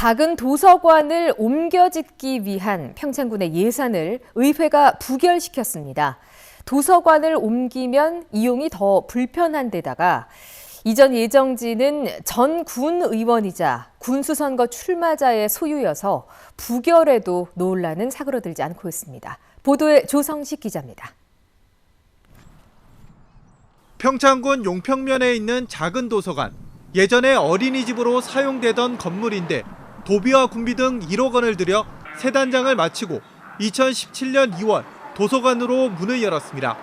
작은 도서관을 옮겨 짓기 위한 평창군의 예산을 의회가 부결시켰습니다. 도서관을 옮기면 이용이 더 불편한 데다가 이전 예정지는 전 군 의원이자 군수선거 출마자의 소유여서 부결에도 논란은 사그러들지 않고 있습니다. 보도에 조성식 기자입니다. 평창군 용평면에 있는 작은 도서관. 예전에 어린이집으로 사용되던 건물인데 도비와 군비 등 1억 원을 들여 새 단장을 마치고 2017년 2월 도서관으로 문을 열었습니다.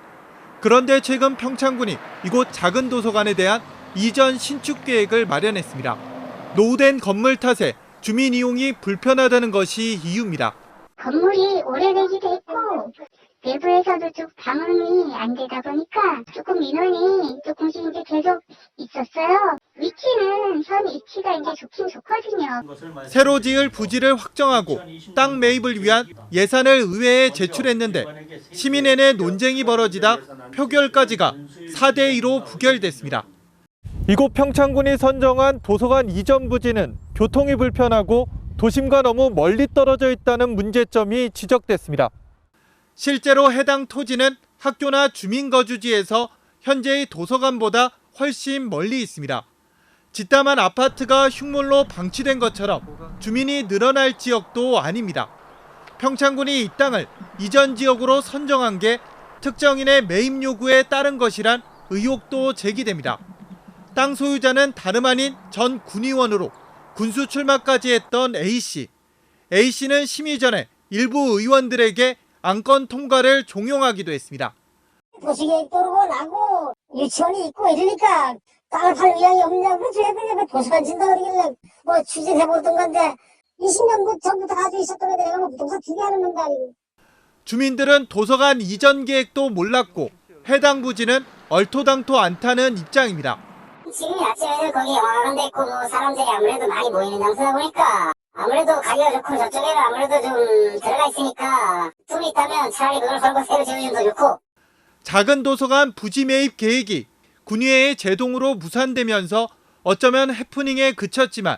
그런데 최근 평창군이 이곳 작은 도서관에 대한 이전 신축 계획을 마련했습니다. 노후된 건물 탓에 주민 이용이 불편하다는 것이 이유입니다. 건물이 오래되기도 했고 내부에서도 쭉 방음이 안 되다 보니까 조금 민원이 조금씩 이제 계속 있었어요. 위치는 현 위치가 이제 좋긴 좋거든요. 새로 지을 부지를 확정하고 땅 매입을 위한 예산을 의회에 제출했는데 시민회 내 논쟁이 벌어지다 표결까지가 4대 2로 부결됐습니다. 이곳 평창군이 선정한 도서관 이전 부지는 교통이 불편하고 도심과 너무 멀리 떨어져 있다는 문제점이 지적됐습니다. 실제로 해당 토지는 학교나 주민 거주지에서 현재의 도서관보다 훨씬 멀리 있습니다. 짓담한 아파트가 흉물로 방치된 것처럼 주민이 늘어날 지역도 아닙니다. 평창군이 이 땅을 이전 지역으로 선정한 게 특정인의 매입 요구에 따른 것이란 의혹도 제기됩니다. 땅 소유자는 다름 아닌 전 군의원으로 군수 출마까지 했던 A씨. A씨는 심의 전에 일부 의원들에게 안건 통과를 종용하기도 했습니다. 도시계획 도로고 나고 유치원이 있고 이러니까 팔 의향이 없냐고 그래서 도서관 진다 그러길래 뭐 추진해보던 건데 20년 전부터 가지고 있었던 애들 내가 뭐 부동산 투기하는 놈도 아니고. 주민들은 도서관 이전 계획도 몰랐고 해당 부지는 얼토당토 않다는 입장입니다. 지금 아침에는 거기 영화관 데 있고 뭐 사람들이 아무래도 많이 모이는 장소다 보니까 아무래도 가기가 좋고 저쪽에는 아무래도 좀 들어가 있으니까 틈이 있다면 차라리 그걸 걸고 새로 지으면 더 좋고. 작은 도서관 부지 매입 계획이 군의회의 제동으로 무산되면서 어쩌면 해프닝에 그쳤지만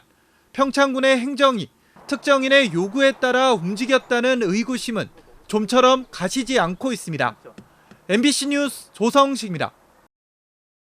평창군의 행정이 특정인의 요구에 따라 움직였다는 의구심은 좀처럼 가시지 않고 있습니다. MBC 뉴스 조성식입니다.